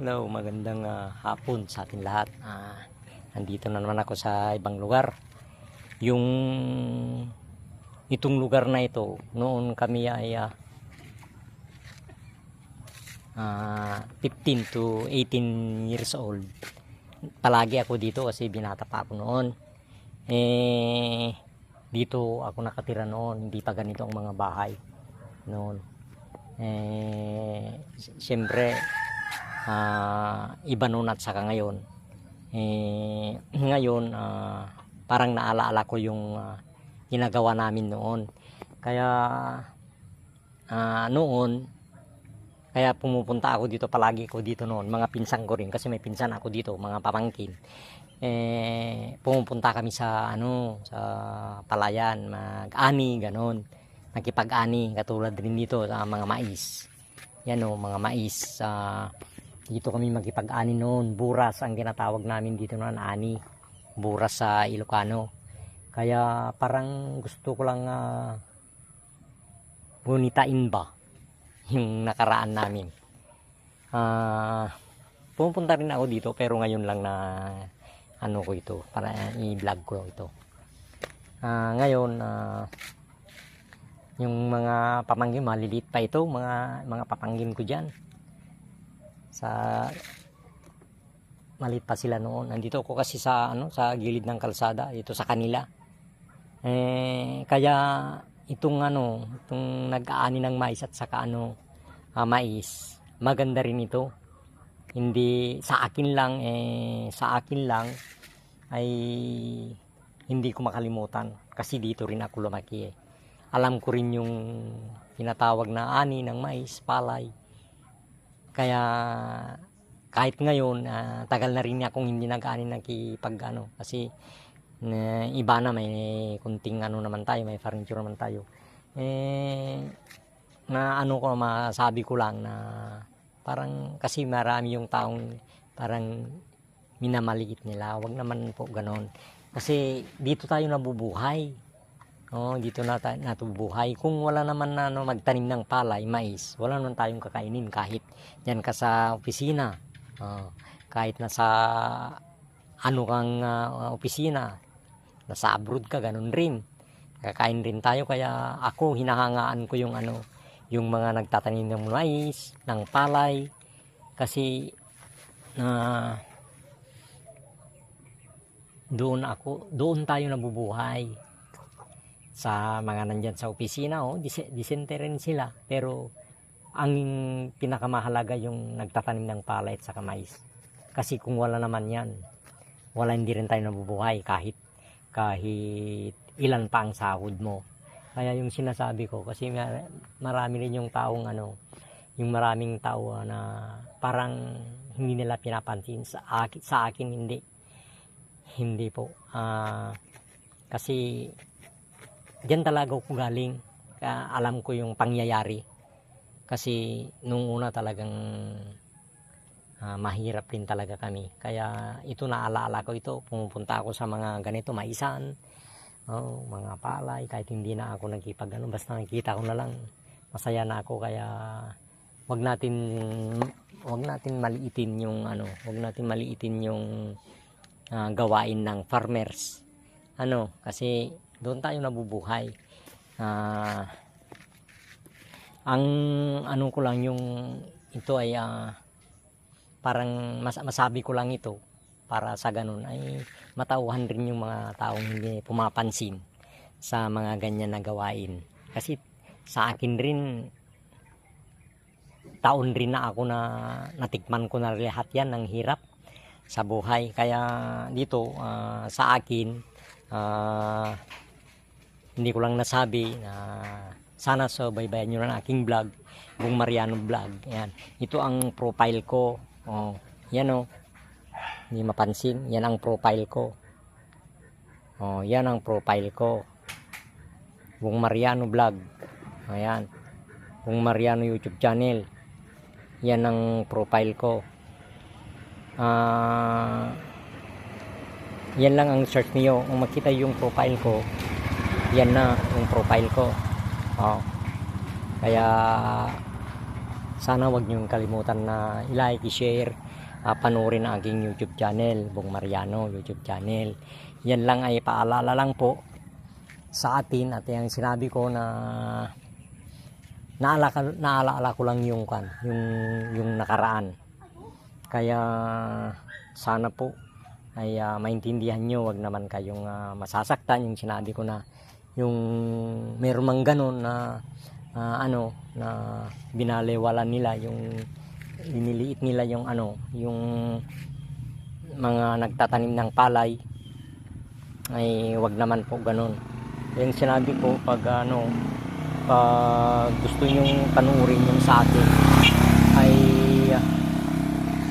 Hello, magandang ah, hapon sa atin lahat. Ah, nandito na naman ako sa ibang lugar. Yung itong lugar na ito, noon kami ay ah, ah, 15 to 18 years old. Palagi ako dito kasi binata pa ako noon. Eh, dito ako nakatira noon, hindi pa ganito ang mga bahay noon. Eh, siyempre, ah iba noon at saka ngayon. Eh, ngayon, ah, parang naalaala ko yung ah, ginagawa namin noon. Kaya, ah, noon, kaya pumupunta ako dito palagi ko dito noon. Mga pinsan ko rin kasi may pinsan ako dito, mga pamangkin. Eh, pumupunta kami sa ano, sa palayan, mag-ani, ganon. Nakipag-ani, katulad rin dito sa mga mais. Yan o, mga mais. ah, dito kami magkipag-ani noon. Buras ang ginatawag namin dito noon, ani. Buras sa Ilocano. Kaya parang gusto ko lang uh, gunitain ba yung nakaraan namin. Ah, pumunta rin ako dito pero ngayon lang na ano ko ito para i-vlog ko ito. Ah, ngayon ah, yung mga papanggim maliliit pa ito, mga mga papanggim ko diyan. Sa maliit pa sila noon. Nandito ako kasi sa ano sa gilid ng kalsada, ito sa kanila. Eh kaya itong ano, itong nag-aani ng mais at saka ano ah, mais, maganda rin ito. Hindi sa akin lang eh sa akin lang ay hindi ko makalimutan kasi dito rin ako lumaki eh. Alam ko rin yung tinatawag na ani ng mais, palay. Kaya kahit ngayon, ah, tagal na rin akong hindi nag-ani nakipag ano, kasi na iba na may kunting ano naman tayo, may furniture naman tayo. Eh, na ano ko, masabi ko lang na parang kasi marami yung taong parang minamaliit nila. Wag naman po ganon. Kasi dito tayo nabubuhay. Oh, dito na tayo natubuhay. Kung wala naman na ano, magtanim ng palay, mais, wala naman tayong kakainin kahit yan ka sa opisina. Oh, kahit nasa ano kang ah, opisina, nasa abroad ka, ganun rin. Kakain rin tayo kaya ako hinahangaan ko yung ano, yung mga nagtatanim ng mais, ng palay kasi na doon ako, doon tayo nabubuhay sa mga nandyan sa opisina, oh, dis- disente rin sila. Pero ang pinakamahalaga yung nagtatanim ng palay at saka mais. Kasi kung wala naman yan, wala hindi rin tayo nabubuhay kahit kahit ilan pa ang sahod mo. Kaya yung sinasabi ko, kasi mar- marami rin yung taong ano, yung maraming tao na parang hindi nila pinapansin. Sa akin, sa akin hindi. Hindi po. Ah, kasi diyan talaga ako galing. Kaya alam ko yung pangyayari. Kasi nung una talagang ah, mahirap din talaga kami. Kaya ito naalaala ko ito. Pumupunta ako sa mga ganito, maisan. Oh, mga palay. Kahit hindi na ako nagkipag ano. Basta nakikita ko na lang. Masaya na ako. Kaya wag natin wag natin maliitin yung ano, wag natin maliitin yung ah, gawain ng farmers. Ano, kasi doon tayo nabubuhay. Ah, ang ano ko lang yung ito ay ah, parang mas, masabi ko lang ito para sa ganun ay matauhan rin yung mga taong hindi pumapansin sa mga ganyan na gawain. Kasi sa akin rin taon rin na ako na natikman ko na lahat yan ng hirap sa buhay. Kaya dito ah, sa akin ah, hindi ko lang nasabi na sana so baybayan nyo ng aking vlog Bung Mariano Vlog. Yan. Ito ang profile ko. Oh, yan oh. Hindi mapansin. Yan ang profile ko. Oh, yan ang profile ko. Bung Mariano Vlog. Ayan. Bung Mariano YouTube channel. Yan ang profile ko. Ah yan lang ang search niyo. Kung makita yung profile ko yan na yung profile ko oh. kaya sana wag niyong kalimutan na i-like, i-share, uh, panoorin ang aking YouTube channel, Bong Mariano YouTube channel. Yan lang ay paalala lang po sa atin at yung sinabi ko na naalala, naalala ko lang yung kan, yung yung nakaraan. Kaya sana po ay ah, maintindihan nyo, wag naman kayong ah, masasaktan yung sinabi ko na yung meron mang ganun na ah, ano na binaliwala nila yung iniliit nila yung ano yung mga nagtatanim ng palay. Ay wag naman po ganun. Yung sinabi ko pag ano pag gusto nyong panuorin yung sa akin ay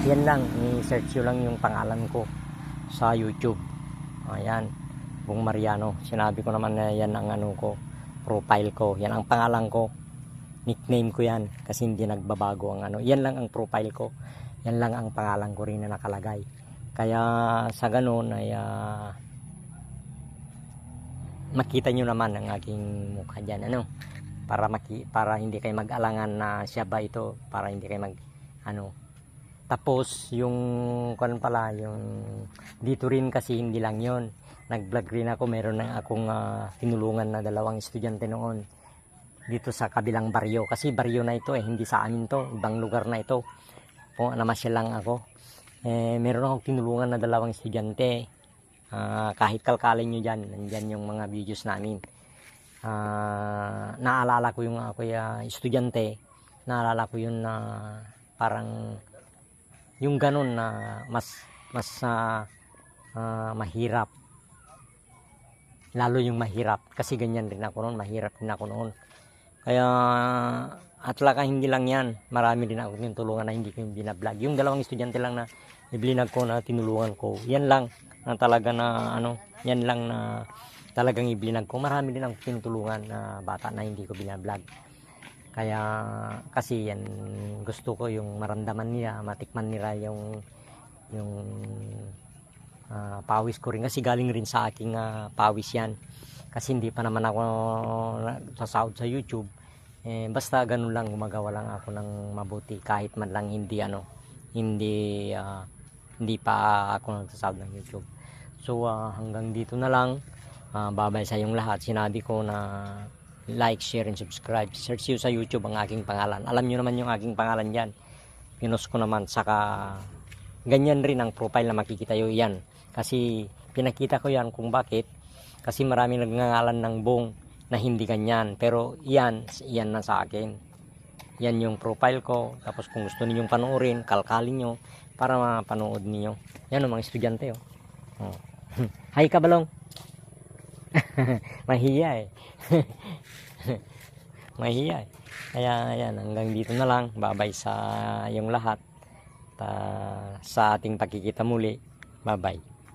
yan lang. I-search lang yung pangalan ko sa YouTube. Ayan Bong Mariano. Sinabi ko naman na yan ang ano ko profile ko. Yan ang pangalan ko. Nickname ko yan kasi hindi nagbabago ang ano. Yan lang ang profile ko. Yan lang ang pangalan ko rin na nakalagay. Kaya sa ganun ay ah, makita nyo naman ang aking mukha dyan ano? Para maki para hindi kayo mag-alangan na siya ba ito para hindi kayo mag ano? Tapos yung kan pala yung dito rin kasi hindi lang yon nag-vlog rin ako. Meron na akong ah, tinulungan na dalawang estudyante noon dito sa kabilang baryo. Kasi baryo na ito eh hindi sa amin to. Ibang lugar na ito. Po namasyal lang ako. Eh meron akong tinulungan na dalawang estudyante. Ah, kahit kalkalin nyo dyan nandyan yung mga videos namin. Ah, naalala ko yung ako ya estudyante. Naalala ko yun na parang yung ganun na mas mas ah, ah, mahirap lalo yung mahirap. Kasi ganyan rin ako noon mahirap din ako noon. Kaya at laka hindi lang yan marami din ako yung tulungan na hindi ko yung binablog yung dalawang estudyante lang na iblinag ko na tinulungan ko yan lang na talaga na ano yan lang na talagang iblinag ko. Marami din ako tinutulungan na bata na hindi ko binablog kaya kasi yan gusto ko yung maramdaman nila matikman nila yung yung ah, pawis ko rin. Kasi galing rin sa aking ah, pawis yan. Kasi hindi pa naman ako sasahod sa YouTube. Eh, basta ganun lang gumagawa lang ako ng mabuti. Kahit man lang hindi ano hindi ah, hindi pa ako nagsasahod ng YouTube. So ah, hanggang dito na lang. Ah, babay sa yung lahat. Sinabi ko na like, share, and subscribe. Search you sa YouTube ang aking pangalan. Alam nyo naman yung aking pangalan dyan. Pinost ko naman saka ganyan rin ang profile na makikita yo yan. Kasi pinakita ko yan kung bakit. Kasi marami nagngangalan ng bong na hindi ganyan. Pero yan yan na sa akin. Yan yung profile ko. Tapos kung gusto ninyong panoorin kalkalin nyo para mapanood niyo. Yan ang mga estudyante oh. oh. hi kabalong. Mahiya eh. Mahiya eh. Kaya ayan hanggang dito na lang. Babay sa yung lahat Ta, sa ating pagkikita muli. Bye bye